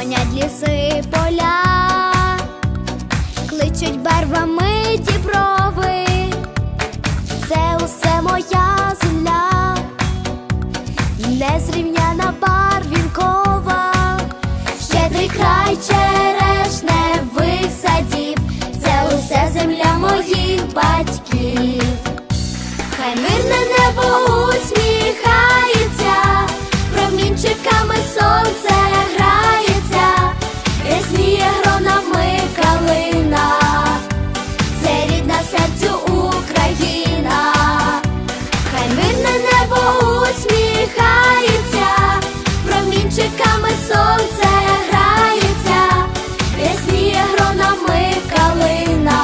гонять ліси поля, кличуть барвами діброви, це усе моя земля, незрівняна барвінкова, щедрий край черешне висадів, це усе земля моїх батьків, хай мирне небо. Промінчиками сонце грається, рясніє гронами калина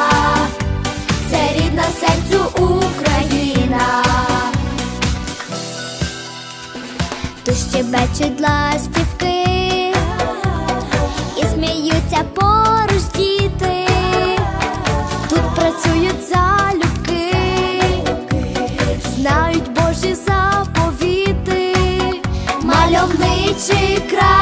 це рідна серцю Україна. Тут щебечуть ластівки і сміються поруч діти. Тут працюють залюбки, знають Божі заповіти, мальовничий край